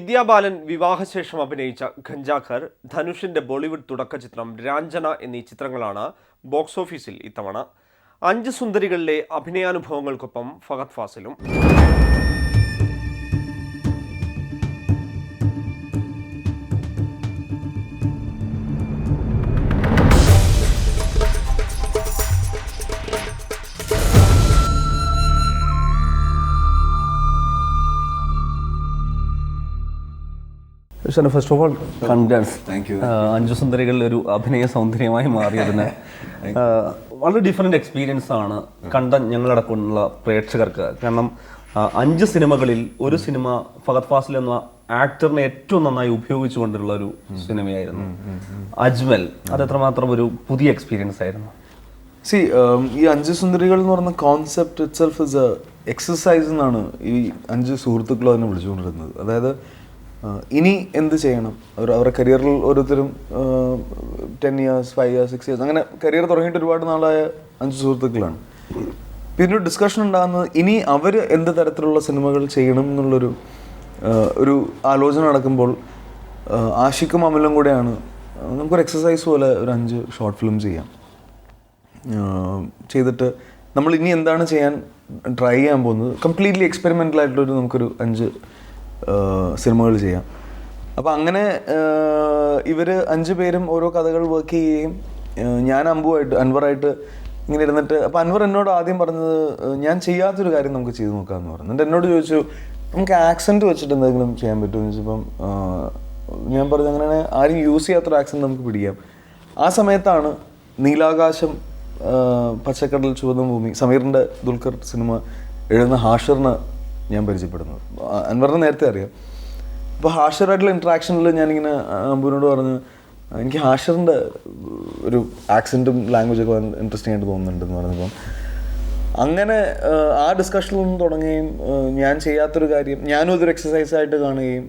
വിദ്യാബാലൻ വിവാഹശേഷം അഭിനയിച്ച ഖഞ്ചാഖർ ധനുഷിന്റെ ബോളിവുഡ് തുടക്ക ചിത്രം രാഞ്ജന എന്നീ ചിത്രങ്ങളാണ് ബോക്സ് ഓഫീസിൽ ഇത്തവണ. അഞ്ച് സുന്ദരികളിലെ അഭിനയാനുഭവങ്ങൾക്കൊപ്പം Fahadh ഫാസിലും. First of all congrats thank you അഞ്ചു സുന്ദരികളിൽ ഒരു അഭിനയ സൗന്ദര്യമായി മാറിയതിന്. വളരെ ഡിഫറെന്റ് എക്സ്പീരിയൻസ് ആണ് കണ്ട ഞങ്ങളടക്കമുള്ള പ്രേക്ഷകർക്ക്. കാരണം അഞ്ച് സിനിമകളിൽ ഒരു സിനിമ ഫഹദ് ഫാസിൽ എന്ന ആക്ടറിനെ ഏറ്റവും നന്നായി ഉപയോഗിച്ചുകൊണ്ടുള്ള ഒരു സിനിമയായിരുന്നു. അജ്മൽ. അത് എത്രമാത്രം ഒരു പുതിയ എക്സ്പീരിയൻസ് ആയിരുന്നു. സി ഈ അഞ്ച് സുന്ദരികൾ എന്ന് പറയുന്ന concept itself is a exercise എന്നാണ് ഈ അഞ്ച് സുഹൃത്തുക്കളും അതിനെ വിളിച്ചുകൊണ്ടിരുന്നത്. അതായത് uh, ഇനി എന്ത് ചെയ്യണം? അവരുടെ കരിയറിൽ ഓരോരുത്തരും ten years five years six years അങ്ങനെ കരിയർ തുടങ്ങിയിട്ട് ഒരുപാട് നാളായ അഞ്ച് സുഹൃത്തുക്കളാണ്. പിന്നെ ഒരു ഡിസ്കഷൻ ഉണ്ടാകുന്നത് ഇനി അവർ എന്ത് തരത്തിലുള്ള സിനിമകൾ ചെയ്യണം എന്നുള്ളൊരു ഒരു ആലോചന നടക്കുമ്പോൾ ആഷിക്കും അമലും കൂടെയാണ് നമുക്കൊരു എക്സസൈസ് പോലെ ഒരു അഞ്ച് ഷോർട്ട് ഫിലിം ചെയ്യാം. ചെയ്തിട്ട് നമ്മൾ ഇനി എന്താണ് ചെയ്യാൻ ട്രൈ ചെയ്യാൻ പോകുന്നത്? കംപ്ലീറ്റ്ലി എക്സ്പെരിമെന്റൽ ആയിട്ടുള്ളൊരു നമുക്കൊരു അഞ്ച് സിനിമകൾ ചെയ്യാം. അപ്പോൾ അങ്ങനെ ഇവർ അഞ്ച് പേരും ഓരോ കഥകൾ വർക്ക് ചെയ്യുകയും ഞാൻ അമ്പുമായിട്ട് അൻവറായിട്ട് ഇങ്ങനെ ഇരുന്നിട്ട് അപ്പോൾ അൻവർ എന്നോട് ആദ്യം പറഞ്ഞത് ഞാൻ ചെയ്യാത്തൊരു കാര്യം നമുക്ക് ചെയ്തു നോക്കാമെന്ന് പറഞ്ഞു. എന്നിട്ട് എന്നോട് ചോദിച്ചു നമുക്ക് ആക്സെന്റ് വെച്ചിട്ട് എന്തെങ്കിലും ചെയ്യാൻ പറ്റുമോ? എന്ന് ചോദിച്ചപ്പം ഞാൻ പറഞ്ഞു അങ്ങനെ ആരും യൂസ് ചെയ്യാത്തൊരു ആക്സെന്റ് നമുക്ക് പിടിക്കാം. ആ സമയത്താണ് നീലാകാശം പച്ചക്കടൽ ചുവന്ന ഭൂമി സമീറിന്റെ ദുൽഖർ സിനിമ എഴുതുന്ന ഹാഷറിനെ ഞാൻ പരിചയപ്പെടുന്നത് അൻവറിനെ നേരത്തെ അറിയാം. അപ്പോൾ ഹാഷറായിട്ടുള്ള ഇൻട്രാക്ഷനിൽ ഞാനിങ്ങനെ അമ്പുവിനോട് പറഞ്ഞു എനിക്ക് ഹാഷറിന്റെ ഒരു ആക്സെന്റും ലാംഗ്വേജൊക്കെ ഇൻട്രസ്റ്റിംഗ് ആയിട്ട് തോന്നുന്നുണ്ടെന്ന് പറഞ്ഞപ്പം അങ്ങനെ ആ, ഡിസ്കഷനിൽ നിന്ന് തുടങ്ങുകയും ഞാൻ ചെയ്യാത്തൊരു കാര്യം ഞാനും അതൊരു എക്സസൈസായിട്ട് കാണുകയും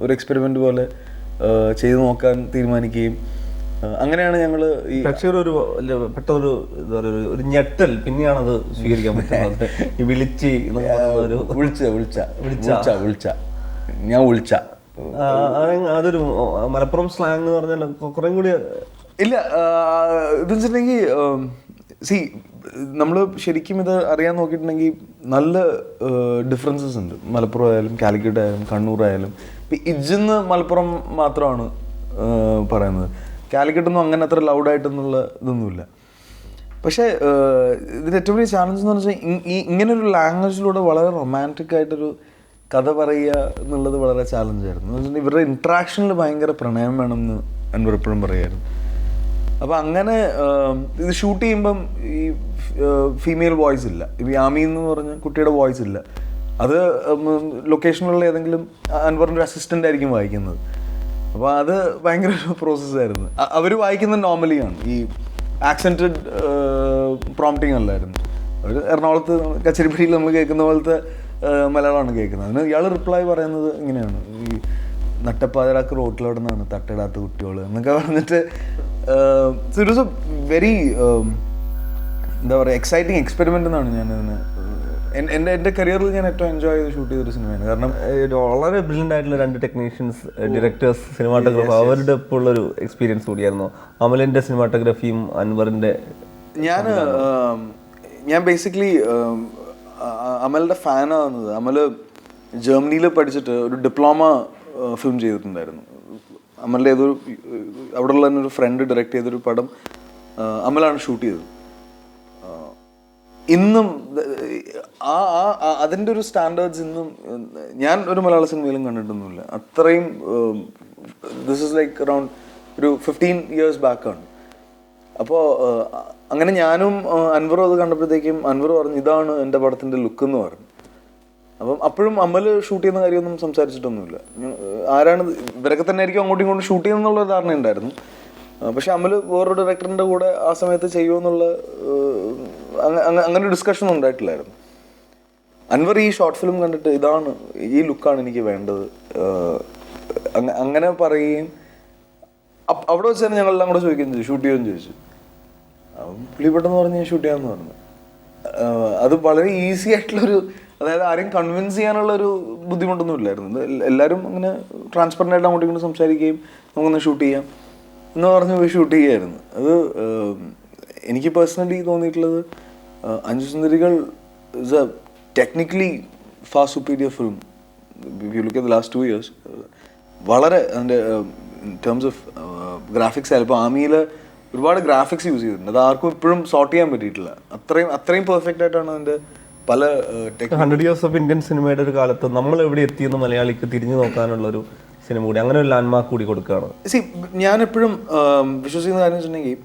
ഒരു എക്സ്പെരിമെന്റ് പോലെ ചെയ്തു നോക്കാൻ തീരുമാനിക്കുകയും അങ്ങനെയാണ് ഞങ്ങൾ ഈ പ്രേക്ഷകർ ഒരു പെട്ടൊരു എന്താ പറയുക ഒരു- ഞെട്ടൽ പിന്നെയാണത് സ്വീകരിക്കാൻ പറ്റുന്നത്. ഈ വിളിച്ച് ഒരു വിളിച്ച വിളിച്ച. വിളിച്ച. വിളിച്ച ഞാൻ വിളിച്ച. അതൊരു മലപ്പുറം സ്ലാങ് എന്ന് പറഞ്ഞാൽ കുറേ കൂടി ഇല്ല ഇതെന്ന് വെച്ചിട്ടുണ്ടെങ്കിൽ സി നമ്മൾ ശരിക്കും ഇത് അറിയാൻ നോക്കിയിട്ടുണ്ടെങ്കിൽ നല്ല ഡിഫറൻസസ് ഉണ്ട്. മലപ്പുറം ആയാലും കാലിക്കറ്റ് ആയാലും കണ്ണൂർ ആയാലും. ഇപ്പം ഇജ്ജെന്ന് മലപ്പുറം മാത്രമാണ് പറയുന്നത്. കാലിക്കറ്റൊന്നും അങ്ങനെ അത്ര ലൗഡായിട്ടൊന്നുള്ള ഇതൊന്നുമില്ല. പക്ഷേ ഇതിന്റെ ഏറ്റവും വലിയ ചാലഞ്ച് എന്ന് വെച്ചാൽ ഈ ഇങ്ങനൊരു ലാംഗ്വേജിലൂടെ വളരെ റൊമാന്റിക് ആയിട്ടൊരു കഥ പറയുക എന്നുള്ളത് വളരെ ചാലഞ്ചായിരുന്നു എന്ന് വെച്ചിട്ടുണ്ടെങ്കിൽ ഇവരുടെ ഇൻട്രാക്ഷനിൽ ഭയങ്കര പ്രണയം വേണമെന്ന് അൻവർ എപ്പോഴും പറയുമായിരുന്നു അപ്പോൾ അങ്ങനെ ഇത് ഷൂട്ട് ചെയ്യുമ്പം ഈ ഫീമെയിൽ വോയിസ് ഇല്ല. ഇപ്പം യാമി എന്ന് പറഞ്ഞ കുട്ടിയുടെ വോയിസ് ഇല്ല. അത് ലൊക്കേഷനിലുള്ള ഏതെങ്കിലും അൻവറിന്റെ അസിസ്റ്റന്റ് ആയിരിക്കും വായിക്കുന്നത്. അപ്പോൾ അത് ഭയങ്കര ഒരു പ്രോസസ്സായിരുന്നു അവർ വായിക്കുന്നത് നോർമലിയാണ് ഈ ആക്സെന്റഡ് പ്രോംപ്റ്റിംഗ് അല്ലായിരുന്നു. അവർ എറണാകുളത്ത് കച്ചേരിപ്പടിയിൽ നമ്മൾ കേൾക്കുന്ന പോലത്തെ മലയാളമാണ് കേൾക്കുന്നത്. അതിന് ഇയാൾ റിപ്ലൈ പറയുന്നത് ഇങ്ങനെയാണ്. ഈ നട്ടപ്പാതിരാക്ക് റോട്ടിലോടെ നിന്നാണ് തട്ടിടാത്ത കുട്ടികൾ എന്നൊക്കെ പറഞ്ഞിട്ട് ഇറ്റ് വാസ് എ വെരി എന്താ പറയുക എക്സൈറ്റിംഗ് എക്സ്പെരിമെന്റ് എന്നാണ് എൻ- എന്റെ എന്റെ കരിയറിൽ ഞാൻ ഏറ്റവും എൻജോയ് ചെയ്ത് ഷൂട്ട് ചെയ്തൊരു സിനിമയാണ് കാരണം വളരെ ബ്രില്യന്റ് ആയിട്ടുള്ള രണ്ട് ടെക്നീഷ്യൻസ് ഡയറക്ടേഴ്സ് സിനിമാറ്റോഗ്രാഫർ അവരുടെ ഒപ്പം ഉള്ളൊരു എക്സ്പീരിയൻസ് കൂടിയായിരുന്നു. അമലിന്റെ സിനിമാറ്റോഗ്രാഫിയും അൻവറിന്റെ ഞാൻ ഞാൻ ബേസിക്കലി അമലിന്റെ ഫാനാകുന്നത് അമൽ ജർമ്മനിയിൽ പഠിച്ചിട്ട് ഒരു ഡിപ്ലോമ ഫിലിം ചെയ്തിട്ടുണ്ടായിരുന്നു. അമലിന്റെ ഏതൊരു അവിടെയുള്ള തന്നെ ഒരു ഫ്രണ്ട് ഡയറക്റ്റ് ചെയ്തൊരു പടം അമലാണ് ഷൂട്ട് ചെയ്തത്. ഇന്നും ആ ആ അതിന്റെ ഒരു സ്റ്റാൻഡേർഡ്സ് ഇന്നും ഞാൻ ഒരു മലയാള സിനിമയിലും കണ്ടിട്ടൊന്നുമില്ല. അത്രയും ദിസ് ഇസ് ലൈക്ക് അറൗണ്ട് ഒരു ഫിഫ്റ്റീൻ ഇയേഴ്സ് ബാക്കാണ് അപ്പോൾ അങ്ങനെ ഞാനും അൻവറും അത് കണ്ടപ്പോഴത്തേക്കും അൻവർ പറഞ്ഞു ഇതാണ് എന്റെ പടത്തിന്റെ ലുക്ക് എന്ന് പറഞ്ഞു. അപ്പം അപ്പോഴും അമ്മൽ ഷൂട്ട് ചെയ്യുന്ന കാര്യമൊന്നും സംസാരിച്ചിട്ടൊന്നുമില്ല. ആരാണ് ഇവരൊക്കെ തന്നെ ആയിരിക്കും അങ്ങോട്ടും ഇങ്ങോട്ടും ഷൂട്ട് ചെയ്യുന്നുള്ള ധാരണ ഉണ്ടായിരുന്നു പക്ഷെ അമൽ വേറൊരു ഡയറക്ടറിന്റെ കൂടെ ആ സമയത്ത് ചെയ്യുമെന്നുള്ള അങ്ങനെ ഒരു ഡിസ്കഷൻ ഉണ്ടായിട്ടില്ലായിരുന്നു. അൻവർ ഈ ഷോർട്ട് ഫിലിം കണ്ടിട്ട് ഇതാണ് ഈ ലുക്കാണ് എനിക്ക് വേണ്ടത്. അങ്ങനെ പറയുകയും അവിടെ വെച്ച് തന്നെ ഞങ്ങളെല്ലാം കൂടെ ചോദിക്കുകയും ചെയ്തു ഷൂട്ട് ചെയ്യുമെന്ന് ചോദിച്ചു. പുള്ളി പെട്ടെന്ന് പറഞ്ഞ് ഷൂട്ട് ചെയ്യാമെന്ന് പറഞ്ഞു. അത് വളരെ ഈസി ആയിട്ടുള്ളൊരു അതായത് ആരെയും കൺവിൻസ് ചെയ്യാനുള്ള ഒരു ബുദ്ധിമുട്ടൊന്നും ഇല്ലായിരുന്നു. എല്ലാവരും അങ്ങനെ ട്രാൻസ്പെറന്റ് ആയിട്ട് അങ്ങോട്ടും ഇങ്ങോട്ടും സംസാരിക്കുകയും നമുക്കൊന്ന് ഷൂട്ട് ചെയ്യാം. എന്ന് പറഞ്ഞ് പോയി ഷൂട്ട് ചെയ്യുകയായിരുന്നു. അത് എനിക്ക് പേഴ്സണലി തോന്നിയിട്ടുള്ളത് അഞ്ചു സുന്ദരികൾ is a technically fast superior film you look the last two years വളരെ അതിന്റെ ഇൻ ടേംസ് ഓഫ് ഗ്രാഫിക്സ് ആയാലും ഇപ്പോൾ ആമിയിൽ ഒരുപാട് ഗ്രാഫിക്സ് യൂസ് ചെയ്തിട്ടുണ്ട്. അത് ആർക്കും ഇപ്പോഴും സോർട്ട് ചെയ്യാൻ പറ്റിയിട്ടില്ല. അത്രയും അത്രയും പെർഫെക്റ്റ് ആയിട്ടാണ് അതിന്റെ പല ഹൺഡ്രഡ് ഇയേഴ്സ് ഓഫ് ഇന്ത്യൻ സിനിമയുടെ ഒരു കാലത്ത് നമ്മൾ എവിടെ എത്തിയെന്ന് മലയാളിക്ക് തിരിഞ്ഞു നോക്കാനുള്ള ഒരു സിനിമ കൂടി. അങ്ങനെ ഒരു ലാൻഡ്മാർക്ക് കൂടി കൊടുക്കുകയാണ്. സി ഞാനെപ്പോഴും വിശ്വസിക്കുന്ന കാര്യം വെച്ചിട്ടുണ്ടെങ്കിൽ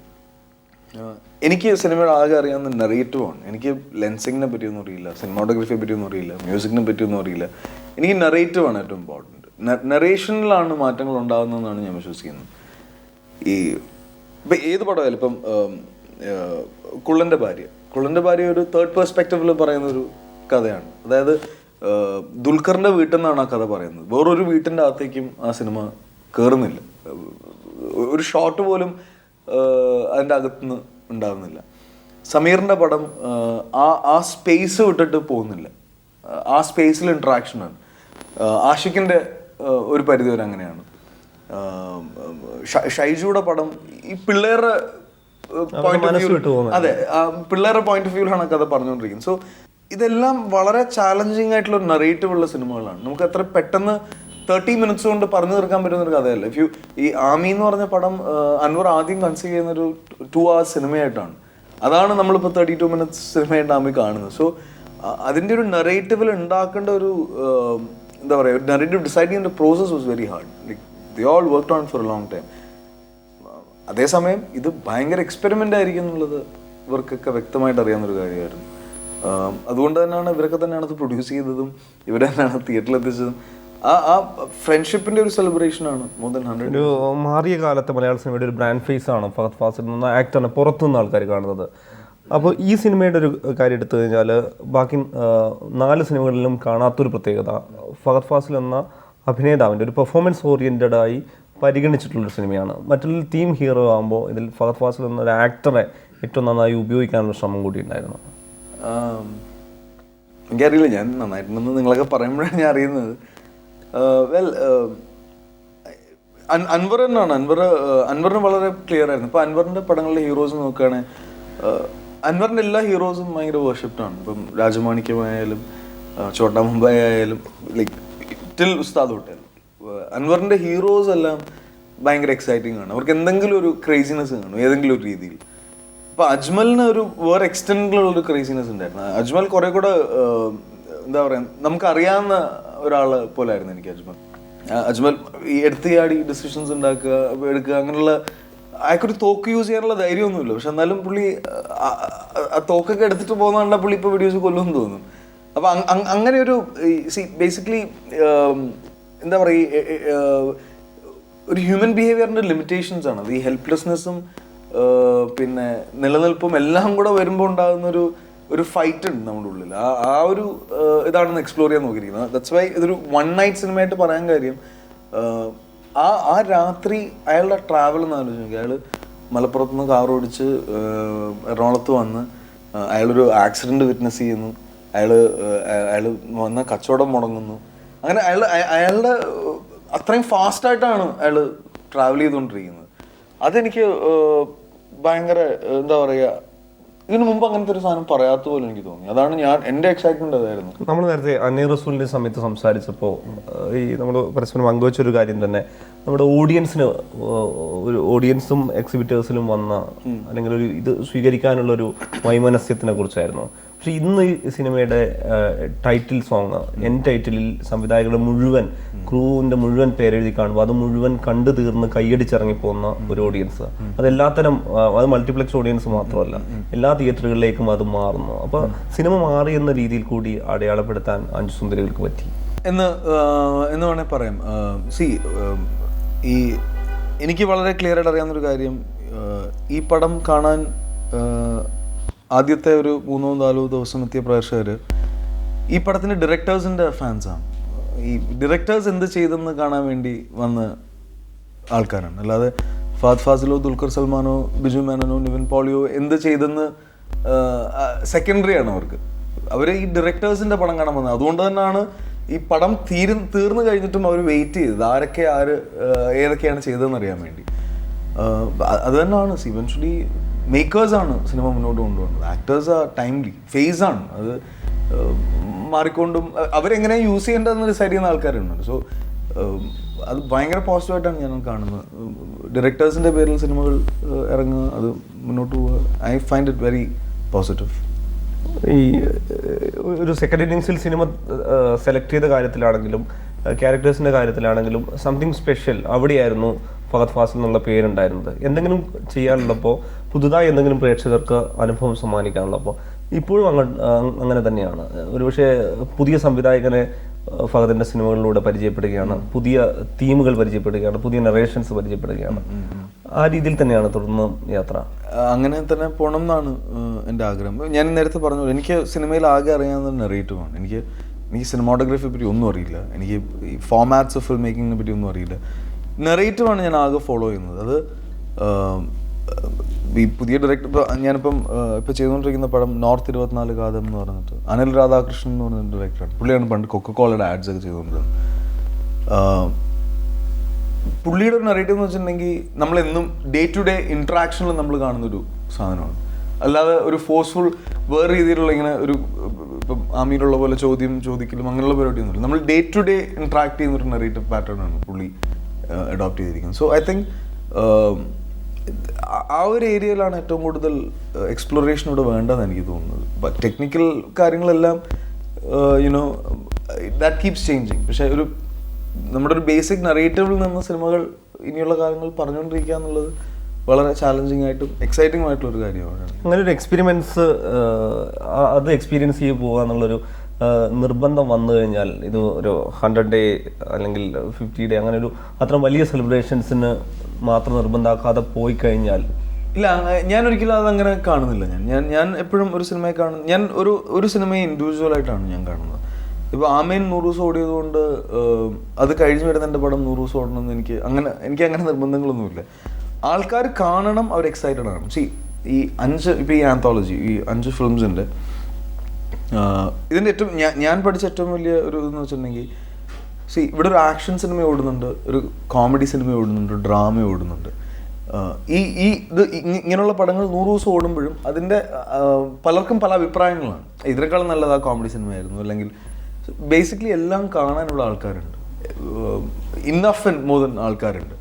എനിക്ക് സിനിമയുടെ ആകെ അറിയാവുന്ന നെറേറ്റീവാണ് എനിക്ക് ലെൻസിങ്ങിനെ പറ്റിയൊന്നും അറിയില്ല സിനിമാറ്റോഗ്രഫിയെ പറ്റിയൊന്നും അറിയില്ല മ്യൂസിക്കിനെ പറ്റിയൊന്നും അറിയില്ല. എനിക്ക് നെറേറ്റീവാണ് ഏറ്റവും ഇമ്പോർട്ടന്റ് നെറേഷനിലാണ് മാറ്റങ്ങൾ ഉണ്ടാകുന്നതെന്നാണ് ഞാൻ വിശ്വസിക്കുന്നത്. ഈ ഇപ്പം ഏത് പടമായാലും ഇപ്പം കുള്ളന്റെ ഭാര്യ. കുള്ളന്റെ ഭാര്യ ഒരു തേർഡ് പെർസ്പെക്റ്റീവിൽ പറയുന്ന ഒരു കഥയാണ്. അതായത് ആഹ്, ദുൽഖറിന്റെ വീട്ടിൽ നിന്നാണ് ആ കഥ പറയുന്നത്. വേറൊരു വീട്ടിന്റെ അകത്തേക്കും ആ സിനിമ കയറുന്നില്ല ഒരു ഷോട്ട് പോലും അതിന്റെ അകത്തുനിന്ന് ഉണ്ടാകുന്നില്ല സമീറിന്റെ പടം ആ ആ സ്പേസ് വിട്ടിട്ട് പോകുന്നില്ല. ആ സ്പേസിൽ ഇൻട്രാക്ഷനാണ് ആഷിക്കിന്റെ ഒരു പരിധി വരെ അങ്ങനെയാണ്. ഷൈജുയുടെ പടം ഈ പിള്ളേരുടെ പോയിന്റ് ഓഫ് വ്യൂ അതെ പിള്ളേരുടെ പോയിന്റ് ഓഫ് വ്യൂലാണ് കഥ പറഞ്ഞുകൊണ്ടിരിക്കുന്നത്. സോ ഇതെല്ലാം വളരെ ചാലഞ്ചിങ് ആയിട്ടുള്ള നറേറ്റീവ് ഉള്ള സിനിമകളാണ്. നമുക്ക് എത്ര പെട്ടെന്ന് തേർട്ടി മിനിറ്റ്സ് കൊണ്ട് പറഞ്ഞു തീർക്കാൻ പറ്റുന്ന ഒരു കഥയല്ല. ഇഫ് യു ഈ ആമി എന്ന് പറഞ്ഞ പടം അൻവർ ആദ്യം കൺസീവ് ചെയ്യുന്ന ഒരു ടു അവേഴ്സ് സിനിമയായിട്ടാണ്. അതാണ് നമ്മളിപ്പോൾ തേർട്ടി ടു മിനിറ്റ്സ് സിനിമയായിട്ട് ആമി കാണുന്നത്. സോ അതിന്റെ ഒരു നെറേറ്റീവിൽ ഉണ്ടാക്കേണ്ട ഒരു എന്താ പറയുക നെറേറ്റീവ് ഡിസൈഡ് ചെയ്യുന്ന process was very hard like the all work on for a long time അതേസമയം ഇത് ഭയങ്കര എക്സ്പെരിമെന്റ് ആയിരിക്കും എന്നുള്ളത് ഇവർക്കൊക്കെ വ്യക്തമായിട്ട് അറിയാവുന്നൊരു കാര്യമായിരുന്നു. അതുകൊണ്ട് തന്നെയാണ് ഇവരൊക്കെ തന്നെയാണ് അത് പ്രൊഡ്യൂസ് ചെയ്തതും ഇവർ തന്നെയാണ് തിയേറ്ററിൽ എത്തിച്ചതും. ആ ആ ഫ്രണ്ട്ഷിപ്പിന്റെ ഒരു സെലിബ്രേഷനാണ് മോർ ദൻ ഹൺഡ്രഡ് ഒരു മാറിയ കാലത്തെ മലയാള സിനിമയുടെ ഒരു ബ്രാൻഡ് ഫേസ് ആണ് ഫഹദ് ഫാസിൽ എന്ന ആക്ടറിനെ പുറത്തുനിന്ന് ആൾക്കാർ കാണുന്നത്. അപ്പോൾ ഈ സിനിമയുടെ ഒരു കാര്യം എടുത്തു കഴിഞ്ഞാൽ ബാക്കി നാല് സിനിമകളിലും കാണാത്തൊരു പ്രത്യേകത ഫഹദ് ഫാസിൽ എന്ന അഭിനേതാവിന്റെ ഒരു പെർഫോമൻസ് ഓറിയന്റഡ് ആയി പരിഗണിച്ചിട്ടുള്ളൊരു സിനിമയാണ്. മറ്റുള്ള ടീം ഹീറോ ആകുമ്പോൾ ഇതിൽ ഫഹദ് ഫാസിൽ എന്നൊരു ആക്ടറെ ഏറ്റവും നന്നായി ഉപയോഗിക്കാനുള്ള ശ്രമം കൂടി ഉണ്ടായിരുന്നു. എനിക്കറിയില്ല ഞാൻ നന്നായിട്ടുണ്ടെന്ന് നിങ്ങളൊക്കെ പറയുമ്പോഴാണ് ഞാൻ അറിയുന്നത്. വെൽ അൻവർ തന്നെയാണ്. അൻവർ അൻവറിന് വളരെ ക്ലിയർ ആയിരുന്നു. ഇപ്പം അൻവറിന്റെ പടങ്ങളിലെ ഹീറോസ് നോക്കുകയാണെങ്കിൽ അൻവറിന്റെ എല്ലാ ഹീറോസും ഭയങ്കര വേർഷിപ്റ്റാണ് ഇപ്പം രാജമാണിക്യമായാലും ചോട്ടാ മുംബൈ ആയാലും ലൈക്ക് ടിൽ ഉസ്താദ് ഹോട്ടൽ അൻവറിന്റെ ഹീറോസ് എല്ലാം ഭയങ്കര എക്സൈറ്റിംഗ് ആണ്. അവർക്ക് എന്തെങ്കിലും ഒരു ക്രേസിനെസ് കാണും ഏതെങ്കിലും ഒരു രീതിയിൽ. ഇപ്പൊ അജ്മലിന് ഒരു വേറെ എക്സ്റ്റെൻഡിലുള്ള ഒരു ക്രേസിനെസ് ഉണ്ടായിരുന്നു. അജ്മൽ കുറെ കൂടെ എന്താ പറയാ നമുക്ക് അറിയാവുന്ന ഒരാൾ പോലെ ആയിരുന്നു എനിക്ക് അജ്മൽ. അജ്മൽ ഈ എടുത്ത് ചാടി ഡിസിഷൻസ് ഉണ്ടാക്കുക എടുക്കുക അങ്ങനെയുള്ള അയാൾക്കൊരു തോക്ക് യൂസ് ചെയ്യാനുള്ള ധൈര്യമൊന്നുമില്ല. പക്ഷെ എന്നാലും പുള്ളി ആ- തോക്കൊക്കെ എടുത്തിട്ട് പോകുന്നതാണ് പുള്ളി ഇപ്പൊ വീഡിയോസ് കൊല്ലുമെന്ന് തോന്നും. അപ്പൊ അങ്- അങ്ങനെ ഒരു സി ബേസിക്കലി എന്താ പറയുക ഒരു ഹ്യൂമൻ ബിഹേവിയറിന്റെ ലിമിറ്റേഷൻസ് ആണ്. അത് ഈ ഹെൽപ്ലെസ്നെസ്സും പിന്നെ നിലനിൽപ്പും എല്ലാം കൂടെ വരുമ്പോൾ ഉണ്ടാകുന്ന ഒരു ഒരു ഫൈറ്റ് ഉണ്ട് നമ്മുടെ ഉള്ളിൽ ആ ആ ഒരു ഇതാണ് എക്സ്പ്ലോർ ചെയ്യാൻ നോക്കിയിരിക്കുന്നത്. ദറ്റ്സ് വൈ ഇതൊരു വൺ നൈറ്റ് സിനിമയായിട്ട് പറയാൻ കാര്യം ആ ആ രാത്രി അയാളുടെ ട്രാവൽ എന്ന് ആലോചിക്കുക അയാൾ മലപ്പുറത്ത് നിന്ന് കാർ ഓടിച്ച് എറണാകുളത്ത് വന്ന് അയാളൊരു ആക്സിഡന്റ് വിറ്റ്നസ് ചെയ്യുന്നു. അയാൾ അയാൾ വന്ന കച്ചവടം മുടങ്ങുന്നു. അങ്ങനെ അയാൾ അയാളുടെ അത്രയും ഫാസ്റ്റായിട്ടാണ് അയാൾ ട്രാവൽ ചെയ്തുകൊണ്ടിരിക്കുന്നത്. അതെനിക്ക് ഭയങ്കര എന്താ പറയുക ഇതിനു മുമ്പ് അങ്ങനത്തെ ഒരു സാധനം പറയാത്ത പോലെ എനിക്ക് തോന്നി. അതാണ് ഞാൻ എന്റെ എക്സൈറ്റ്മെന്റ് അതായിരുന്നു. നമ്മൾ നേരത്തെ അനീർ റസൂലിന്റെ സമയത്ത് സംസാരിച്ചപ്പോൾ ഈ നമ്മൾ പരസ്പരം പങ്കുവച്ചൊരു കാര്യം തന്നെ നമ്മുടെ ഓഡിയൻസിന് ഒരു ഓഡിയൻസും എക്സിബിറ്റേഴ്സിലും വന്ന അല്ലെങ്കിൽ ഒരു ഇത് സ്വീകരിക്കാനുള്ള ഒരു വൈമനസ്യത്തിനെ കുറിച്ചായിരുന്നു. പക്ഷെ ഇന്ന് സിനിമയുടെ ടൈറ്റിൽ സോങ് എൻ ടൈറ്റിലിൽ സംവിധായകരുടെ മുഴുവൻ ക്രൂവിന്റെ മുഴുവൻ പേരെഴുതി കാണുമ്പോൾ അത് മുഴുവൻ കണ്ടു തീർന്ന് കൈയടിച്ചിറങ്ങി പോകുന്ന ഒരു ഓഡിയൻസ് അത് എല്ലാത്തരം അത് മൾട്ടിപ്ലക്സ് ഓഡിയൻസ് മാത്രമല്ല എല്ലാ തിയേറ്ററുകളിലേക്കും അത് മാറുന്നു. അപ്പോൾ സിനിമ മാറി എന്ന രീതിയിൽ കൂടി അടയാളപ്പെടുത്താൻ അഞ്ചു സുന്ദരികൾക്ക് പറ്റി. എന്ന് എന്ന് വേണമെങ്കിൽ പറയാം. സി ഈ എനിക്ക് വളരെ ക്ലിയർ ആയിട്ട് അറിയാവുന്നൊരു കാര്യം ഈ പടം കാണാൻ ആദ്യത്തെ ഒരു മൂന്നോ നാലോ ദിവസം എത്തിയ പ്രേക്ഷകർ ഈ പടത്തിന്റെ ഡയറക്ടേഴ്സിന്റെ ഫാൻസാണ് ഈ ഡയറക്ടേഴ്സ് എന്ത് ചെയ്തെന്ന് കാണാൻ വേണ്ടി വന്ന ആൾക്കാരാണ്. അല്ലാതെ ഫാദ് ഫാസിലോ ദുൽഖർ സൽമാനോ ബിജു മേനനോ നിവിൻ പോളിയോ എന്ത് ചെയ്തെന്ന് സെക്കൻഡറി ആണ് അവർക്ക്. അവർ ഈ ഡയറക്ടേഴ്സിന്റെ പടം കാണാൻ വന്നത്. അതുകൊണ്ട് തന്നെയാണ് ഈ പടം തീരു തീർന്നു കഴിഞ്ഞിട്ടും അവർ വെയിറ്റ് ചെയ്തത്. ആരൊക്കെ ആര് ഏതൊക്കെയാണ് ചെയ്തതെന്ന് അറിയാൻ വേണ്ടി. അത് തന്നെയാണ്. സിവൻ മേക്കേഴ്സ് ആണ് സിനിമ മുന്നോട്ട് കൊണ്ടുപോകുന്നത് ആക്ടേഴ്സ് ആ ടൈംലി ഫേസ് ആണ്. അത് മാറിക്കൊണ്ടും അവരെങ്ങനെ യൂസ് ചെയ്യേണ്ടതെന്ന് ഡിസൈഡ് ചെയ്യുന്ന ആൾക്കാരുണ്ട്. സോ അത് ഭയങ്കര പോസിറ്റീവായിട്ടാണ് ഞാൻ കാണുന്നത്. ഡയറക്ടേഴ്സിന്റെ പേരിൽ സിനിമകൾ ഇറങ്ങുക അത് മുന്നോട്ട് പോവുക I find it very positive ഈ ഒരു സെക്കൻഡ് ഇന്നിങ്സിൽ സിനിമ സെലക്ട് ചെയ്ത കാര്യത്തിലാണെങ്കിലും ക്യാരക്ടേഴ്സിന്റെ കാര്യത്തിലാണെങ്കിലും സംതിങ് സ്പെഷ്യൽ അവിടെയായിരുന്നു ഫഹദ് ഫാസിൽ എന്നുള്ള പേരുണ്ടായിരുന്നത്. എന്തെങ്കിലും ചെയ്യാനുള്ളപ്പോൾ പുതുതായി എന്തെങ്കിലും പ്രേക്ഷകർക്ക് അനുഭവം സമ്മാനിക്കാനുള്ളപ്പോൾ ഇപ്പോഴും അങ്ങ- അങ്ങനെ തന്നെയാണ്. ഒരുപക്ഷെ പുതിയ സംവിധായകനെ ഫഹദിന്റെ സിനിമകളിലൂടെ പരിചയപ്പെടുകയാണ് പുതിയ തീമുകൾ പരിചയപ്പെടുകയാണ് പുതിയ നറേഷൻസ് പരിചയപ്പെടുകയാണ്. ആ രീതിയിൽ തന്നെയാണ് തുടർന്ന് യാത്ര. അങ്ങനെ തന്നെ പോകണം എന്നാണ് എന്റെ ആഗ്രഹം. ഞാൻ നേരത്തെ പറഞ്ഞു എനിക്ക് സിനിമയിൽ ആകെ അറിയാവുന്ന നെറേറ്റീവാണ് എനിക്ക് എനിക്ക് സിനിമാറ്റോഗ്രഫിയെ പറ്റി ഒന്നും അറിയില്ല. എനിക്ക് ഈ ഫോമാറ്റ്സ് ഓഫ് ഫിൽം മേക്കിങ്ങിനെ പറ്റി ഒന്നും അറിയില്ല. നെറേറ്റീവാണ് ഞാൻ ആകെ ഫോളോ ചെയ്യുന്നത്. അത് ഈ പുതിയ ഡയറക്ടർ ഞാനിപ്പം ഇപ്പോൾ ചെയ്തുകൊണ്ടിരിക്കുന്ന പടം നോർത്ത് ഇരുപത്തിനാല് കാതം എന്ന് പറഞ്ഞിട്ട് അനിൽ രാധാകൃഷ്ണൻ എന്ന് പറഞ്ഞ ഡയറക്ടറാണ് പുള്ളിയാണ് പണ്ട് കൊക്കക്കോളയുടെ ആഡ്സ് ഒക്കെ ചെയ്തുകൊണ്ടിരുന്നത്. പുള്ളിയുടെ ഒരു നെറേറ്റീവ് എന്ന് വെച്ചിട്ടുണ്ടെങ്കിൽ നമ്മളെന്നും ഡേ ടു ഡേ ഇൻട്രാക്ഷനിൽ നമ്മൾ കാണുന്നൊരു സാധനമാണ്. അല്ലാതെ ഒരു ഫോഴ്സ്ഫുൾ വേറെ രീതിയിലുള്ള ഇങ്ങനെ ഒരു ഇപ്പം ആമീനുള്ള പോലെ ചോദ്യം ചോദിക്കലും അങ്ങനെയുള്ള പരിപാടിയൊന്നുമില്ല. നമ്മൾ ഡേ ടു ഡേ ഇൻട്രാക്ട് ചെയ്യുന്ന ഒരു നെറേറ്റീവ് പാറ്റേൺ ആണ് പുള്ളി അഡോപ്റ്റ് ചെയ്തിരിക്കുന്നത്. സോ ഐ തിങ്ക് ആ ഒരു ഏരിയയിലാണ് ഏറ്റവും കൂടുതൽ എക്സ്പ്ലോറേഷൻ ഇവിടെ വേണ്ടതെന്ന് എനിക്ക് തോന്നുന്നത്. ടെക്നിക്കൽ കാര്യങ്ങളെല്ലാം യുനോ ദാറ്റ് കീപ്സ് ചേഞ്ചിങ് പക്ഷേ ഒരു നമ്മുടെ ഒരു ബേസിക് നറേറ്റീവിൽ നിന്ന് സിനിമകൾ ഇനിയുള്ള കാലങ്ങൾ പറഞ്ഞുകൊണ്ടിരിക്കുക എന്നുള്ളത് വളരെ ചാലഞ്ചിങ് ആയിട്ടും എക്സൈറ്റിംഗ് ആയിട്ടുള്ള ഒരു കാര്യമാണ്. അങ്ങനെ ഒരു എക്സ്പീരിമെന്റ്സ് അത് എക്സ്പീരിയൻസ് ചെയ്ത് പോകുക എന്നുള്ളൊരു നിർബന്ധം വന്നു കഴിഞ്ഞാൽ ഇത് ഒരു ഹൺഡ്രഡ് ഡേ അല്ലെങ്കിൽ ഫിഫ്റ്റി ഡേ അങ്ങനെ ഒരു അത്ര വലിയ സെലിബ്രേഷൻസിന് മാത്രം നിർബന്ധമാക്കാതെ പോയി കഴിഞ്ഞാൽ. ഇല്ല ഞാൻ ഒരിക്കലും അതങ്ങനെ കാണുന്നില്ല ഞാൻ. ഞാൻ ഞാൻ എപ്പോഴും ഒരു സിനിമയെ കാണുന്നു ഞാൻ ഒരു ഒരു സിനിമയെ ഇൻഡിവിജ്വൽ ആയിട്ടാണ് ഞാൻ കാണുന്നത്. ഇപ്പോൾ ആമേൻ നൂറ് ദിവസം ഓടിയത് കൊണ്ട് അത് കഴിഞ്ഞ് വരുന്ന എന്റെ പടം നൂറ് ദിവസം ഓടണമെന്ന് എനിക്ക് അങ്ങനെ എനിക്ക് അങ്ങനെ നിർബന്ധങ്ങളൊന്നുമില്ല. ആൾക്കാർ കാണണം അവർ എക്സൈറ്റഡ് ആണ് ഈ അഞ്ച് ഇപ്പോൾ ഈ ആന്തോളജി ഈ അഞ്ച് ഫിലിംസിന്റെ ഇതിന്റെ ഏറ്റവും ഞാൻ പഠിച്ച ഏറ്റവും വലിയ ഒരു ഇതെന്ന് വെച്ചിട്ടുണ്ടെങ്കിൽ സി ഇവിടെ ഒരു ആക്ഷൻ സിനിമ ഓടുന്നുണ്ട് ഒരു കോമഡി സിനിമ ഓടുന്നുണ്ട് ഡ്രാമ ഓടുന്നുണ്ട്. ഈ ഈ ഇത് ഇങ്ങനെയുള്ള പടങ്ങൾ നൂറ് ദിവസം ഓടുമ്പോഴും അതിന്റെ പലർക്കും പല അഭിപ്രായങ്ങളാണ്. ഇതിനേക്കാളും നല്ലത് ആ കോമഡി സിനിമയായിരുന്നു അല്ലെങ്കിൽ ബേസിക്കലി എല്ലാം കാണാനുള്ള ആൾക്കാരുണ്ട്. ഇന്നഫ് ആൻഡ് മോർ ദൻ ആൾക്കാരുണ്ട്.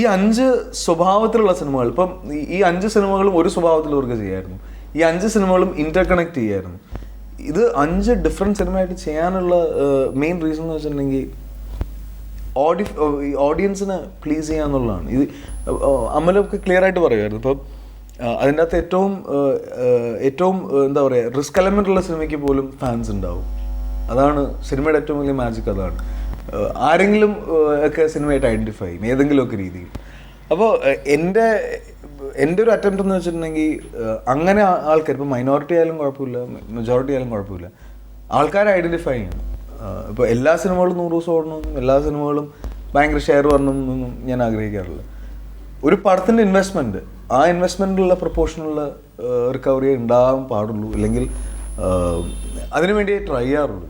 ഈ അഞ്ച് സ്വഭാവത്തിലുള്ള സിനിമകൾ ഇപ്പം ഈ അഞ്ച് സിനിമകളും ഒരു സ്വഭാവത്തിൽ ഇവർക്ക് ചെയ്യായിരുന്നു. ഈ അഞ്ച് സിനിമകളും ഇന്റർ കണക്ട് ചെയ്യായിരുന്നു. ഇത് അഞ്ച് ഡിഫറെന്റ് സിനിമയായിട്ട് ചെയ്യാനുള്ള മെയിൻ റീസൺ എന്ന് വെച്ചിട്ടുണ്ടെങ്കിൽ ഓഡി ഓഡിയൻസിനെ പ്ലീസ് ചെയ്യുക എന്നുള്ളതാണ്. ഇത് അമ്മലൊക്കെ ക്ലിയർ ആയിട്ട് പറയുമായിരുന്നു. ഇപ്പം അതിന്റെ അകത്ത് ഏറ്റവും ഏറ്റവും എന്താ പറയുക റിസ്ക് എലമെന്റ് ഉള്ള സിനിമയ്ക്ക് പോലും ഫാൻസ് ഉണ്ടാവും. അതാണ് സിനിമയുടെ ഏറ്റവും വലിയ മാജിക് അതാണ്. ആരെങ്കിലും ഒക്കെ സിനിമയായിട്ട് ഐഡന്റിഫൈ ചെയ്യും ഏതെങ്കിലുമൊക്കെ രീതിയിൽ. അപ്പോൾ എന്റെ എന്റെ ഒരു അറ്റംപ്റ്റ് എന്ന് വെച്ചിട്ടുണ്ടെങ്കിൽ അങ്ങനെ ആൾക്കാർ ഇപ്പോൾ മൈനോറിറ്റി ആയാലും കുഴപ്പമില്ല മെജോറിറ്റി ആയാലും കുഴപ്പമില്ല. ആൾക്കാരെ ഐഡന്റിഫൈ ചെയ്യണം. ഇപ്പോൾ എല്ലാ സിനിമകളും നൂറ് ദിവസം ഓടണമെന്നും എല്ലാ സിനിമകളും ഭയങ്കര ഷെയർ വരണമെന്നൊന്നും ഞാൻ ആഗ്രഹിക്കാറില്ല ഒരു പടത്തിന്റെ ഇൻവെസ്റ്റ്മെന്റ് ആ ഇൻവെസ്റ്റ്മെന്റിലുള്ള പ്രൊപ്പോർഷനുള്ള റിക്കവറി ഉണ്ടാകാൻ പാടുള്ളൂ. ഇല്ലെങ്കിൽ ഏഹ്, അതിനു വേണ്ടി ട്രൈ ചെയ്യാറുള്ളൂ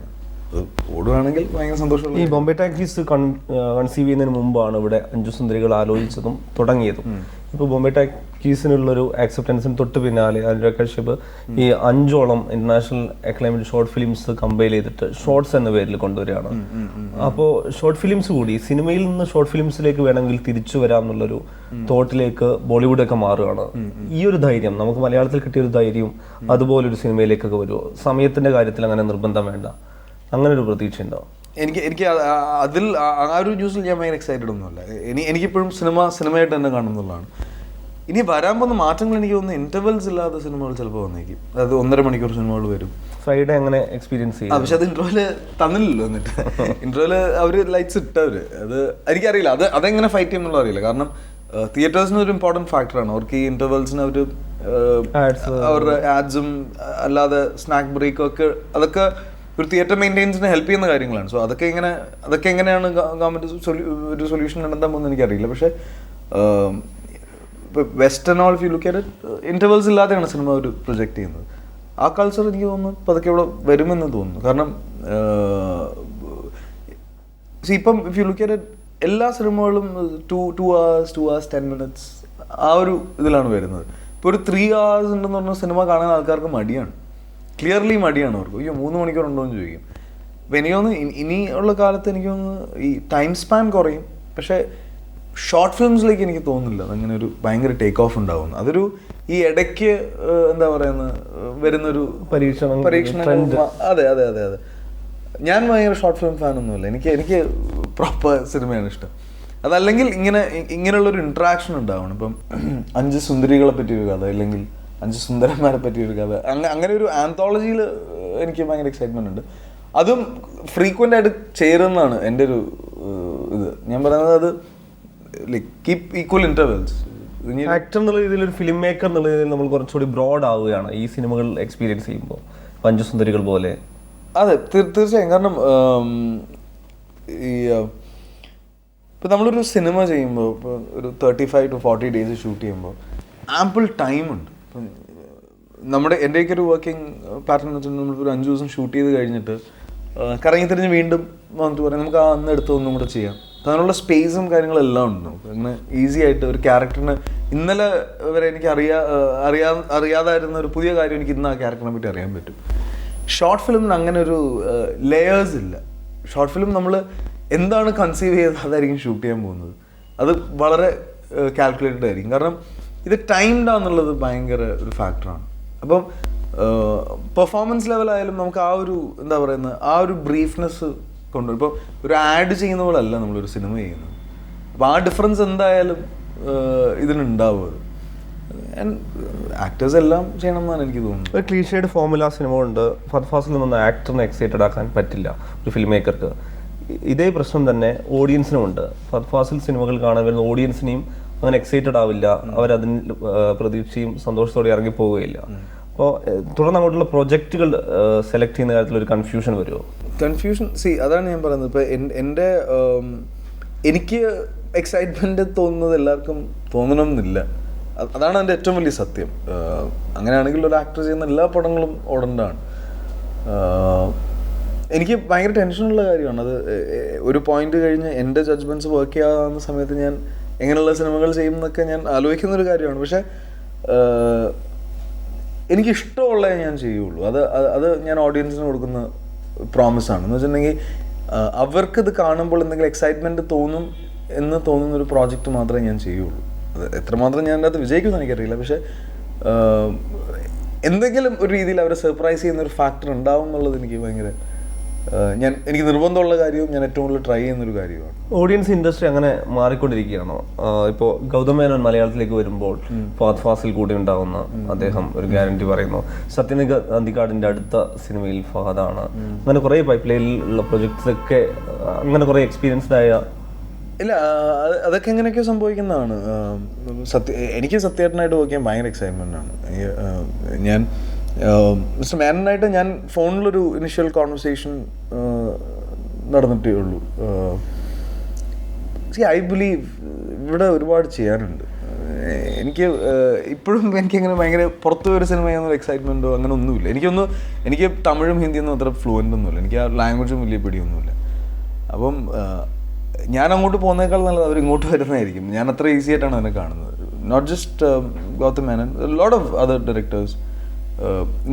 ഓടുകയാണെങ്കിൽ ഭയങ്കര സന്തോഷമുള്ള ഈ ബോംബെ ടാക്സീസ് കൺസീവ് ചെയ്യുന്നതിന് മുമ്പാണ് ഇവിടെ അഞ്ചു സുന്ദരികൾ ആലോചിച്ചതും തുടങ്ങിയതും. ഇപ്പോൾ ബോംബെ ടാക്കീസിനുള്ളൊരു ആക്സെപ്റ്റൻസിന് തൊട്ട് പിന്നാലെ അനുരാഗ് കശ്യപ് ഈ അഞ്ചോളം international acclaimed short films compare ചെയ്തിട്ട് ഷോർട്സ് എന്ന പേരിൽ കൊണ്ടുവരികയാണ്. അപ്പോൾ ഷോർട്ട് ഫിലിംസ് കൂടി സിനിമയിൽ നിന്ന് ഷോർട്ട് ഫിലിംസിലേക്ക് വേണമെങ്കിൽ തിരിച്ചു വരാം എന്നുള്ളൊരു തോട്ടിലേക്ക് ബോളിവുഡ് ഒക്കെ മാറുകയാണ് ഈ ഒരു ധൈര്യം നമുക്ക് മലയാളത്തിൽ കിട്ടിയ ഒരു ധൈര്യം അതുപോലൊരു സിനിമയിലേക്കൊക്കെ വരുമോ സമയത്തിന്റെ കാര്യത്തിൽ അങ്ങനെ നിർബന്ധം വേണ്ട. അങ്ങനെ ഒരു പ്രതീക്ഷ ഉണ്ടോ എനിക്ക് എനിക്ക് അതിൽ ആ- ആ ഒരു ന്യൂസിൽ ഞാൻ ഭയങ്കര എക്സൈറ്റഡ് ഒന്നുമല്ല. ഇനി എനിക്കിപ്പോഴും സിനിമ സിനിമയായിട്ട് തന്നെ കാണുന്നുള്ളതാണ് ഇനി വരാൻ പോകുന്ന മാറ്റങ്ങൾ എനിക്ക് തോന്നുന്നു ഇന്റർവെൽസ് ഇല്ലാത്ത സിനിമകൾ ചിലപ്പോൾ വന്നേക്കും. അതായത് ഒന്നര മണിക്കൂർ സിനിമകൾ വരും. ഫ്രൈഡേ അങ്ങനെ എക്സ്പീരിയൻസ് ചെയ്യും പക്ഷെ അത് ഇന്റർവെൽ തന്നില്ലല്ലോ എന്നിട്ട്. ഇന്റർവെൽ അവർ ലൈറ്റ്സ് ഇട്ടവര് അത് എനിക്കറിയില്ല. അത് അതെങ്ങനെ ഫൈറ്റ് ചെയ്യുന്നുള്ള അറിയില്ല. കാരണം തിയേറ്റേഴ്സിന് ഒരു ഇമ്പോർട്ടന്റ് ഫാക്ടറാണ് അവർക്ക് ഈ ഇന്റർവെൽസിന് അവർ. അവരുടെ ആഡ്സും അല്ലാതെ സ്നാക്ക് ബ്രേക്കും ഒക്കെ അതൊക്കെ ഒരു തിയേറ്റർ മെയിന്റെയിൻസിനെ ഹെൽപ്പ് ചെയ്യുന്ന കാര്യങ്ങളാണ്. സോ അതൊക്കെ എങ്ങനെ അതൊക്കെ എങ്ങനെയാണ് ഗവൺമെന്റ് ഒരു സൊല്യൂഷൻ കണ്ടെത്താൻ പോകുന്നത് എനിക്കറിയില്ല. പക്ഷേ western all if you look at intervals ഇല്ലാതെയാണ് സിനിമ അവർ പ്രൊജക്റ്റ് ചെയ്യുന്നത്. ആ കൾച്ചർ എനിക്ക് തോന്നുന്നു പതുക്കെ ഇവിടെ വരുമെന്ന് തോന്നുന്നു. കാരണം ഇപ്പം ഇഫ് യു ലുക്ക് അറ്റ് എല്ലാ സിനിമകളും two two hours two hours ten minutes ആ ഒരു ഇതിലാണ് വരുന്നത്. ഇപ്പോൾ ഒരു ത്രീ അവേഴ്സ് ഉണ്ടെന്ന് പറഞ്ഞ സിനിമ കാണാൻ ആൾക്കാർക്ക് മടിയാണ്. ക്ലിയർലി മടിയാണ് അവർക്ക്. അയ്യോ മൂന്ന് മണിക്കൂർ ഉണ്ടോ എന്ന് ചോദിക്കും. അപ്പോൾ എനിക്കൊന്ന് ഇനിയുള്ള കാലത്ത് എനിക്കൊന്ന് ഈ ടൈം സ്പാൻ കുറയും. പക്ഷേ ഷോർട്ട് ഫിലിംസിലേക്ക് എനിക്ക് തോന്നുന്നില്ല. അങ്ങനെ ഒരു ഭയങ്കര ടേക്ക് ഓഫ് ഉണ്ടാവുന്നു. അതൊരു ഈ ഇടയ്ക്ക് എന്താ പറയുന്നത് വരുന്നൊരു പരീക്ഷണം, പരീക്ഷണം അതെ അതെ അതെ അതെ. ഞാൻ ഭയങ്കര ഷോർട്ട് ഫിലിം ഫാൻ ഒന്നുമില്ല എനിക്ക് എനിക്ക് പ്രോപ്പർ സിനിമയാണ് ഇഷ്ടം. അതല്ലെങ്കിൽ ഇങ്ങനെ ഇങ്ങനെയുള്ളൊരു ഇൻട്രാക്ഷൻ ഉണ്ടാവണം. ഇപ്പം അഞ്ച് സുന്ദരികളെ പറ്റി ഒരു കഥ അല്ലെങ്കിൽ അഞ്ച് സുന്ദരന്മാരെ പറ്റി ഒരു കഥ അങ്ങ അങ്ങനെ ഒരു ആന്തോളജിയിൽ എനിക്ക് ഭയങ്കര എക്സൈറ്റ്മെന്റ് ഉണ്ട്. അതും ഫ്രീക്വന്റ് ആയിട്ട് ചേരുന്നതാണ് എന്റെ ഒരു ഇത്. ഞാൻ പറയുന്നത് അത് like keep equal intervals actor എന്നുള്ള രീതിയിൽ ഒരു ഫിലിം മേക്കർ എന്നുള്ള രീതിയിൽ നമ്മൾ കുറച്ചുകൂടി ബ്രോഡ് ആവുകയാണ് ഈ സിനിമകൾ എക്സ്പീരിയൻസ് ചെയ്യുമ്പോൾ. പഞ്ചസുന്ദരികൾ പോലെ. അതെ തീർച്ചയായും. കാരണം ഈ ഇപ്പം നമ്മളൊരു സിനിമ ചെയ്യുമ്പോൾ ഇപ്പോൾ ഒരു thirty five to forty days shoot ചെയ്യുമ്പോൾ ആമ്പിൾ ടൈമുണ്ട് ഇപ്പം നമ്മുടെ എന്റെയൊക്കെ ഒരു വർക്കിംഗ് പാറ്റേൺ എന്ന് വെച്ചാൽ നമ്മളിപ്പോൾ ഒരു അഞ്ച് ദിവസം ഷൂട്ട് ചെയ്ത് കഴിഞ്ഞിട്ട് കറങ്ങി തിരിഞ്ഞ് വീണ്ടും വന്നിട്ട് പറയാം നമുക്ക് ആ അന്ന് എടുത്ത് ഒന്നും കൂടെ ചെയ്യാം. അതിനുള്ള സ്പേസും കാര്യങ്ങളും എല്ലാം ഉണ്ട്. നമുക്ക് അങ്ങനെ ഈസി ആയിട്ട് ഒരു ക്യാരക്ടറിന് ഇന്നലെ വരെ എനിക്ക് അറിയാ അറിയാ അറിയാതായിരുന്ന ഒരു പുതിയ കാര്യം എനിക്ക് ഇന്ന് ആ ക്യാരക്ടറിനെ പറ്റി അറിയാൻ പറ്റും. ഷോർട്ട് ഫിലിമിന് അങ്ങനെ ഒരു ലെയേഴ്സ് ഇല്ല. ഷോർട്ട് ഫിലിം നമ്മൾ എന്താണ് കൺസീവ് ചെയ്തത് അതായിരിക്കും ഷൂട്ട് ചെയ്യാൻ പോകുന്നത്. അത് വളരെ കാൽക്കുലേറ്റഡ് ആയിരിക്കും. കാരണം ഇത് ടൈംഡ് ആണെന്നുള്ളത് ഭയങ്കര ഒരു ഫാക്ടറാണ് അപ്പം പെർഫോമൻസ് ലെവലായാലും നമുക്ക് ആ ഒരു എന്താ പറയുന്നത് ആ ഒരു ബ്രീഫ്നെസ് കൊണ്ടുവരും. ഇപ്പോൾ ഒരു ആഡ് ചെയ്യുന്ന പോലെ അല്ല നമ്മളൊരു സിനിമ ചെയ്യുന്നത്. അപ്പോൾ ആ ഡിഫറൻസ് എന്തായാലും ഇതിനുണ്ടാവുക ആക്ടേഴ്സ് എല്ലാം ചെയ്യണം എന്നാണ് എനിക്ക് തോന്നുന്നത്. ഒരു ക്ലീഷേഡ് ഫോമുല സിനിമ ഉണ്ട്. ഫർഫാസിൽ ഫാസിൽ നിന്ന് ആക്ടറിനെ എക്സൈറ്റഡ് ആക്കാൻ പറ്റില്ല ഒരു ഫിലിം മേക്കർക്ക് ഇതേ പ്രശ്നം തന്നെ ഓഡിയൻസിനും ഉണ്ട്. ഫർഫാസിൽ ഫാസിൽ സിനിമകൾ കാണാൻ വരുന്ന ഓഡിയൻസിനെയും അങ്ങനെ എക്സൈറ്റഡ് ആവില്ല. അവരതിന് പ്രതീക്ഷയും സന്തോഷത്തോടെ ഇറങ്ങി പോവുകയില്ല. അപ്പോൾ തുടർന്ന് അങ്ങോട്ടുള്ള പ്രൊജക്റ്റുകൾ സെലക്ട് ചെയ്യുന്ന കാര്യത്തിൽ ഒരു കൺഫ്യൂഷൻ വരുമോ കൺഫ്യൂഷൻ സി അതാണ് ഞാൻ പറയുന്നത്. ഇപ്പോൾ എന്റെ എനിക്ക് എക്സൈറ്റ്മെന്റ് തോന്നുന്നത് എല്ലാവർക്കും തോന്നണമെന്നില്ല അതാണ് എന്റെ ഏറ്റവും വലിയ സത്യം. അങ്ങനെയാണെങ്കിൽ ഒരു ആക്ടർ ചെയ്യുന്ന എല്ലാ പടങ്ങളും ഓടേണ്ടതാണ്. എനിക്ക് ഭയങ്കര ടെൻഷനുള്ള കാര്യമാണ്. അത് ഒരു പോയിന്റ് കഴിഞ്ഞ് എന്റെ ജഡ്ജ്മെന്റ്സ് വർക്ക് ചെയ്യാവുന്ന സമയത്ത് ഞാൻ എങ്ങനെയുള്ള സിനിമകൾ ചെയ്യും എന്നൊക്കെ ഞാൻ ആലോചിക്കുന്ന ഒരു കാര്യമാണ്. പക്ഷേ ആഹ്, എനിക്ക് ഇഷ്ടമുള്ളതേ ഞാൻ ചെയ്യുള്ളൂ. അത് അത് ഞാൻ ഓഡിയൻസിന് കൊടുക്കുന്ന പ്രോമിസാണ് എന്ന് വെച്ചിട്ടുണ്ടെങ്കിൽ അവർക്കത് കാണുമ്പോൾ എന്തെങ്കിലും എക്സൈറ്റ്മെന്റ് തോന്നും എന്ന് തോന്നുന്ന ഒരു പ്രോജക്റ്റ് മാത്രമേ ഞാൻ ചെയ്യുള്ളൂ. അത് എത്രമാത്രം ഞാൻ അത് വിജയിക്കുമെന്ന് എനിക്കറിയില്ല. പക്ഷേ എന്തെങ്കിലും ഒരു രീതിയിൽ അവരെ സർപ്രൈസ് ചെയ്യുന്ന ഒരു ഫാക്ടർ ഉണ്ടാവും എന്നുള്ളത് എനിക്ക് ഭയങ്കര ഞാൻ എനിക്ക് നിർബന്ധമുള്ള കാര്യവും ഞാൻ ഏറ്റവും കൂടുതൽ ട്രൈ ചെയ്യുന്ന ഒരു കാര്യമാണ്. ഓഡിയൻസ് ഇൻഡസ്ട്രി അങ്ങനെ മാറിക്കൊണ്ടിരിക്കുകയാണോ? ഇപ്പോൾ ഗൗതം മേനോൻ മലയാളത്തിലേക്ക് വരുമ്പോൾ ഫാദ് ഫാസിൽ കൂടി ഉണ്ടാവുന്ന അദ്ദേഹം ഒരു ഗ്യാരണ്ടി പറയുന്നു സത്യനിക അന്തിക്കാടിന്റെ അടുത്ത സിനിമയിൽ ഫഹദാണ്. അങ്ങനെ കുറേ പൈപ്പ് ലൈനിലുള്ള പ്രൊജക്ട്സ് ഒക്കെ അങ്ങനെ കുറേ എക്സ്പീരിയൻസ്ഡ് ആയ ഇല്ല അതൊക്കെ എങ്ങനെയൊക്കെയോ സംഭവിക്കുന്നതാണ്. സത്യ എനിക്ക് സത്യമായിട്ടായിട്ട് നോക്കിയാൽ ചെയ്യാൻ ഭയങ്കര എക്സൈറ്റ്മെന്റ് ആണ്. ഞാൻ മിസ്റ്റർ മേനനായിട്ട് ഞാൻ ഫോണിലൊരു ഇനിഷ്യൽ കോൺവെർസേഷൻ നടന്നിട്ടേ ഉള്ളൂ. സി ഐ ബിലീവ് ഇവിടെ ഒരുപാട് ചെയ്യാനുണ്ട്. എനിക്ക് ഇപ്പോഴും ഇപ്പോഴും എനിക്കങ്ങനെ ഭയങ്കര പുറത്ത് ഒരു സിനിമ ചെയ്യുന്ന എക്സൈറ്റ്മെന്റോ അങ്ങനെ ഒന്നുമില്ല. എനിക്കൊന്നും എനിക്ക് തമിഴും ഹിന്ദിയൊന്നും അത്ര ഫ്ലുവന്റ് ഒന്നുമില്ല. എനിക്ക് ആ ലാംഗ്വേജും വലിയ പിടിയൊന്നുമില്ല. അപ്പം ഞാൻ അങ്ങോട്ട് പോകുന്നേക്കാൾ നല്ലത് അവർ ഇങ്ങോട്ട് വരുന്നതായിരിക്കും. ഞാൻ അത്ര ഈസി ആയിട്ടാണ് അതിനെ കാണുന്നത്. Not just Gautham Menon lot of other directors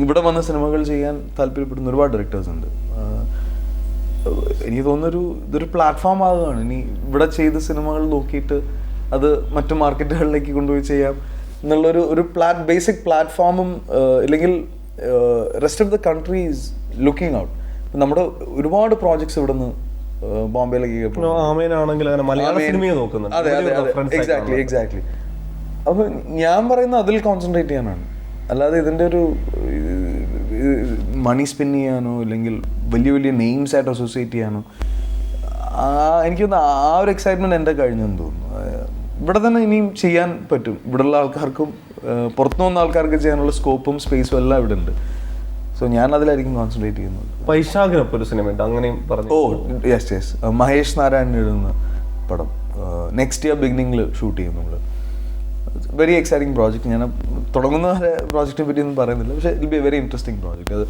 ഇവിടെ വന്ന സിനിമകൾ ചെയ്യാൻ താല്പര്യപ്പെടുന്ന ഒരുപാട് ഡയറക്ടേഴ്സ് ഉണ്ട്. എനിക്ക് തോന്നുന്നൊരു ഇതൊരു പ്ലാറ്റ്ഫോം ആകുകയാണ് ഇനി ഇവിടെ ചെയ്ത സിനിമകൾ നോക്കിയിട്ട് അത് മറ്റു മാർക്കറ്റുകളിലേക്ക് കൊണ്ടുപോയി ചെയ്യാം എന്നുള്ളൊരു ഒരു പ്ലാറ്റ് ബേസിക് പ്ലാറ്റ്ഫോമും ഇല്ലെങ്കിൽ rest of the country is looking out നമ്മുടെ ഒരുപാട് പ്രോജക്ട്സ് ഇവിടെ നിന്ന് ബോംബെയിലേക്ക് എക്സാക്ട്ലി എക്സാക്ട്ലി അപ്പൊ ഞാൻ പറയുന്ന അതിൽ കോൺസെൻട്രേറ്റ് ചെയ്യാനാണ്. അല്ലാതെ ഇതിന്റെ ഒരു മണി സ്പെൻഡ് ചെയ്യാനോ അല്ലെങ്കിൽ വലിയ വലിയ നെയിംസ് ആയിട്ട് അസോസിയേറ്റ് ചെയ്യാനോ ആ എനിക്ക് തോന്നുന്നു ആ ഒരു എക്സൈറ്റ്മെന്റ് എന്റെ കഴിഞ്ഞെന്ന് തോന്നുന്നു. ഇവിടെ തന്നെ ഇനിയും ചെയ്യാൻ പറ്റും. ഇവിടെയുള്ള ആൾക്കാർക്കും പുറത്തു വന്ന ആൾക്കാർക്ക് ചെയ്യാനുള്ള സ്കോപ്പും സ്പേസും എല്ലാം ഇവിടെ ഉണ്ട് സോ ഞാൻ അതിലായിരിക്കും കോൺസെൻട്രേറ്റ് ചെയ്യുന്നത്. പൈശാഖിനൊപ്പം ഒരു സിനിമയുണ്ട് അങ്ങനെയും പറഞ്ഞു. Oh yes yes Mahesh Narayanan എഴുതുന്ന പടം. നെക്സ്റ്റ് ഇയർ ബിഗിനിങ്ങിൽ ഷൂട്ട് ചെയ്യും നമ്മൾ വെരി എക്സൈറ്റിംഗ് പ്രോജക്റ്റ് ഞാൻ തുടങ്ങുന്ന പ്രോജക്റ്റിനെ പറ്റി ഒന്നും പറയുന്നില്ല. പക്ഷേ it be very interesting project അത്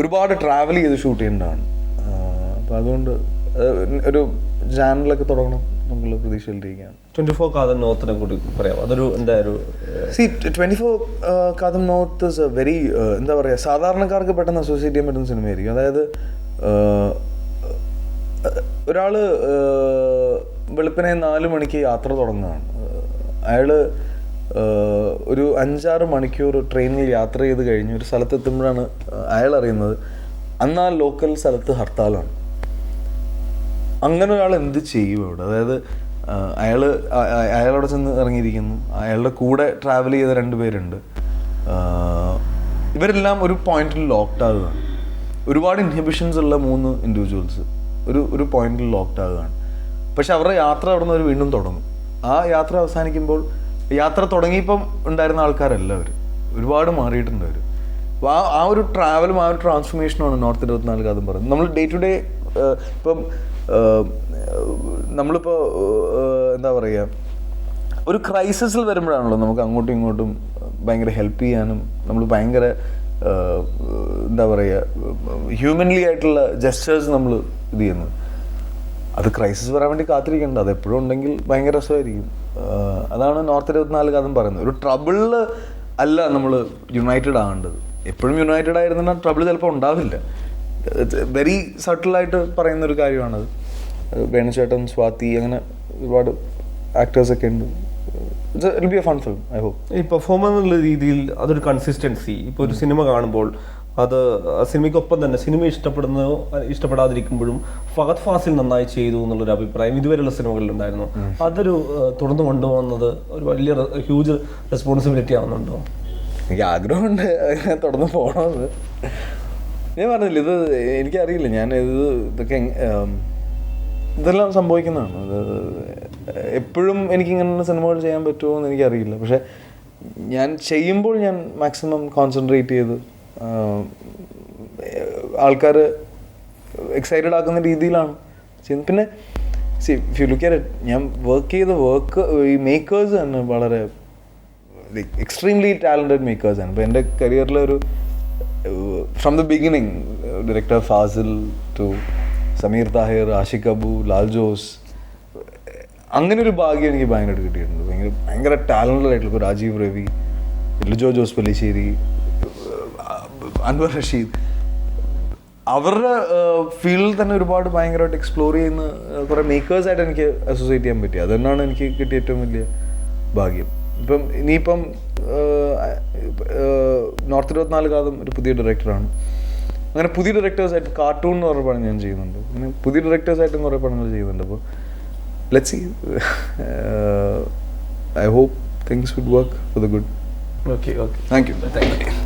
ഒരുപാട് ട്രാവൽ ചെയ്ത് ഷൂട്ട് ചെയ്യേണ്ടതാണ്. അപ്പോൾ അതുകൊണ്ട് ഒരു ചാനലൊക്കെ തുടങ്ങണം നമ്മൾ പ്രതീക്ഷയിലിരിക്കുകയാണ്. ട്വന്റി ഫോർ കാതം നോത്തിനെ കൂടി പറയാം അതൊരു എന്താ ഒരു C twenty four Kaatham north is a very എന്താ പറയുക സാധാരണക്കാർക്ക് പെട്ടെന്ന് അസോസിയേറ്റ് ചെയ്യാൻ പറ്റുന്ന സിനിമയായിരിക്കും അതായത് ഒരാൾ വെളുപ്പിനെ നാല് മണിക്ക് യാത്ര തുടങ്ങുകയാണ് അയാൾ ഒരു അഞ്ചാറ് മണിക്കൂർ ട്രെയിനിൽ യാത്ര ചെയ്ത് കഴിഞ്ഞ് ഒരു സ്ഥലത്തെത്തുമ്പോഴാണ് അയാൾ അറിയുന്നത്. അന്ന് ആ ലോക്കൽ സ്ഥലത്ത് ഹർത്താലാണ്. അങ്ങനെ ഒരാൾ എന്ത് ചെയ്യും ഇവിടെ? അതായത് അയാൾ അയാളവിടെ ചെന്ന് ഇറങ്ങിയിരിക്കുന്നു. അയാളുടെ കൂടെ ട്രാവൽ ചെയ്ത രണ്ട് പേരുണ്ട്. ഇവരെല്ലാം ഒരു പോയിന്റിൽ ലോക്ക്ഡ് ആകുകയാണ്. ഒരുപാട് ഇൻഹിബിഷൻസ് ഉള്ള മൂന്ന് ഇൻഡിവിജ്വൽസ് ഒരു ഒരു പോയിന്റിൽ ലോക്ക്ഡ് ആകുകയാണ്. പക്ഷെ അവരുടെ യാത്ര അവിടെ നിന്ന് അവർ വീണ്ടും തുടങ്ങും. ആ യാത്ര അവസാനിക്കുമ്പോൾ യാത്ര തുടങ്ങിയപ്പം ഉണ്ടായിരുന്ന ആൾക്കാരല്ല അവർ ഒരുപാട് മാറിയിട്ടുണ്ട് അവർ ആ ആ ഒരു ട്രാവലും ആ ഒരു ട്രാൻസ്ഫോർമേഷനുമാണ് നോർത്ത് ഇരുപത്തിനാല് കാതും പറയുന്നത്. നമ്മൾ ഡേ ടു ഡേ ഇപ്പം നമ്മളിപ്പോൾ എന്താ പറയുക ഒരു ക്രൈസിസിൽ വരുമ്പോഴാണല്ലോ നമുക്ക് അങ്ങോട്ടും ഇങ്ങോട്ടും ഭയങ്കര ഹെൽപ്പ് ചെയ്യാനും നമ്മൾ ഭയങ്കര എന്താ പറയുക ഹ്യൂമൻലി ആയിട്ടുള്ള ജസ്റ്റേഴ്സ് നമ്മൾ ഇത് ചെയ്യുന്നത്. അത് ക്രൈസിസ് വരാൻ വേണ്ടി കാത്തിരിക്കേണ്ട. അത് എപ്പോഴും ഉണ്ടെങ്കിൽ ഭയങ്കര രസമായിരിക്കും. അതാണ് നോർത്ത് ഇരുപത്തിനാല് കാലം പറയുന്നത്. ഒരു ട്രബിളിൽ അല്ല നമ്മൾ യുണൈറ്റഡ് ആകേണ്ടത്. എപ്പോഴും യുണൈറ്റഡ് ആയിരുന്നാൽ ട്രബിൾ ചിലപ്പോൾ ഉണ്ടാവില്ല. വെരി സട്ടിലായിട്ട് പറയുന്ന ഒരു കാര്യമാണത് വേണുചേട്ടൻ സ്വാതി അങ്ങനെ ഒരുപാട് ആക്ടേഴ്സൊക്കെ ഉണ്ട്. It be a fun film I hope ഈ പെർഫോമർ എന്നുള്ള രീതിയിൽ അതൊരു കൺസിസ്റ്റൻസി ഇപ്പോൾ ഒരു സിനിമ കാണുമ്പോൾ അത് സിനിമയ്ക്കൊപ്പം തന്നെ സിനിമ ഇഷ്ടപ്പെടുന്നു ഇഷ്ടപ്പെടാതിരിക്കുമ്പോഴും ഫഹദ് ഫാസിൽ നന്നായി ചെയ്തു എന്നുള്ളൊരു അഭിപ്രായം ഇതുവരെയുള്ള സിനിമകളിൽ ഉണ്ടായിരുന്നു. അതൊരു തുടർന്ന് കൊണ്ടുപോകുന്നത് ഒരു വലിയ ഹ്യൂജ് റെസ്പോൺസിബിലിറ്റി ആവുന്നുണ്ടോ? എനിക്ക് ആഗ്രഹമുണ്ട് തുടർന്ന് പോകണമെന്ന് ഞാൻ പറഞ്ഞില്ല ഇത് എനിക്കറിയില്ല. ഞാൻ ഇത് ഇതൊക്കെ ഇതെല്ലാം സംഭവിക്കുന്നതാണ്. അത് എപ്പോഴും എനിക്ക് ഇങ്ങനെയുള്ള സിനിമകൾ ചെയ്യാൻ പറ്റുമോ എന്ന് എനിക്കറിയില്ല. പക്ഷേ ഞാൻ ചെയ്യുമ്പോൾ ഞാൻ മാക്സിമം കോൺസെൻട്രേറ്റ് ചെയ്ത് ആൾക്കാർ എക്സൈറ്റഡ് ആക്കുന്ന രീതിയിലാണ്. പിന്നെ see if you look at ഞാൻ വർക്ക് ചെയ്ത വർക്ക് ഈ മേക്കേഴ്സ് തന്നെ വളരെ എക്സ്ട്രീംലി ടാലന്റഡ് മേക്കേഴ്സ് ആണ്. അപ്പോൾ എന്റെ കരിയറിലെ ഒരു from the beginning director Fazil to Sameer Thahir Aashiq Abu Lal Jose അങ്ങനെ ഒരു ഭാഗ്യം എനിക്ക് ഭയങ്കരമായിട്ട് കിട്ടിയിട്ടുണ്ട്. ഭയങ്കര ഭയങ്കര ടാലന്റഡ് ആയിട്ടുള്ള രാജീവ് രവി ലിജോ ജോസ് പല്ലിശ്ശേരി അൻവർ റഷീദ് അവരുടെ ഫീൽഡിൽ തന്നെ ഒരുപാട് ഭയങ്കരമായിട്ട് എക്സ്പ്ലോർ ചെയ്യുന്ന കുറേ മേക്കേഴ്സായിട്ട് എനിക്ക് അസോസിയേറ്റ് ചെയ്യാൻ പറ്റി. അതുതന്നെയാണ് എനിക്ക് കിട്ടിയ ഏറ്റവും വലിയ ഭാഗ്യം. ഇപ്പം ഇനിയിപ്പം നോർത്ത് ഇരുപത്തിനാല് കാലം ഒരു പുതിയ ഡയറക്ടറാണ് അങ്ങനെ പുതിയ ഡയറക്ടേഴ്സായിട്ട് കാർട്ടൂൺ എന്ന് പറഞ്ഞ പടം ഞാൻ ചെയ്യുന്നുണ്ട്. പിന്നെ പുതിയ ഡയറക്ടേഴ്സായിട്ടും കുറേ പടങ്ങൾ ചെയ്യുന്നുണ്ട്. അപ്പോൾ let see I hope things would work for the good okay okay thank you thank you